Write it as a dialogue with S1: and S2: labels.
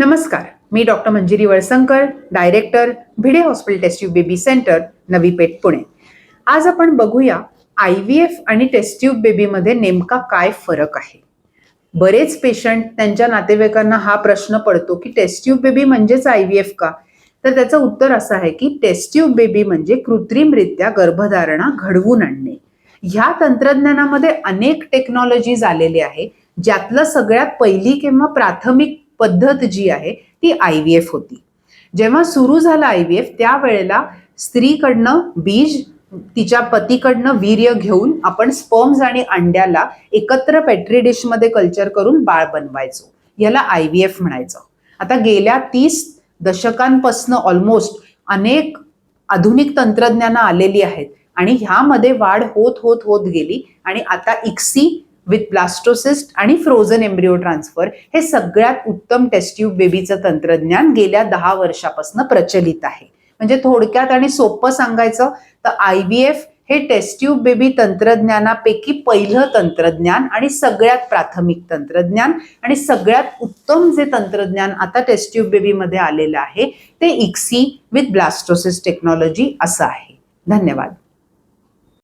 S1: नमस्कार मी doctor Manjiri Valsankar director Bhide hospital test tube baby centre Navi Peth Pune. आज आपण बघूया I V F आणि test tube बेबीमध्ये नेमका काय फरक आहे. बरेच पेशंट त्यांच्या नातेवाईकांना हा प्रश्न पडतो की टेस्ट्यूब बेबी म्हणजेच आय व्ही एफ का? तर त्याचं उत्तर असं आहे की टेस्ट्यूब बेबी म्हणजे कृत्रिमरित्या गर्भधारणा घडवून आणणे. ह्या तंत्रज्ञानामध्ये अनेक टेक्नॉलॉजीज आलेले आहे ज्यातलं सगळ्यात पहिली किंवा प्राथमिक पद्धत जी आहे ती आय व्ही एफ होती. जेव्हा सुरू झालं आय व्ही एफ त्यावेळेला स्त्रीकडनं बीज तिच्या पतीकडनं वीर्य घेऊन आपण स्पर्म्स आणि अंड्याला एकत्र पेट्री डिशमध्ये कल्चर करून बाळ बनवायचो. याला आय व्ही एफ म्हणायचं. आता गेल्या तीस दशकांपासनं ऑलमोस्ट अनेक आधुनिक तंत्रज्ञानं आलेली आहेत आणि ह्यामध्ये वाढ होत होत होत गेली आणि आता इक्सी विथ ब्लास्टोसिस्ट आणि फ्रोझन एम्ब्रिओ ट्रान्सफर हे सगळ्यात उत्तम टेस्ट्यूब बेबीचं तंत्रज्ञान गेल्या दहा वर्षापासून प्रचलित आहे. म्हणजे थोडक्यात आणि सोपं सांगायचं तर आय व्ही एफ हे टेस्ट्यूब बेबी तंत्रज्ञानापैकी पहिलं तंत्रज्ञान आणि सगळ्यात प्राथमिक तंत्रज्ञान आणि सगळ्यात उत्तम जे तंत्रज्ञान आता टेस्ट्यूब बेबीमध्ये आलेलं आहे ते इक्सी विथ ब्लास्टोसिस टेक्नॉलॉजी असं आहे. धन्यवाद.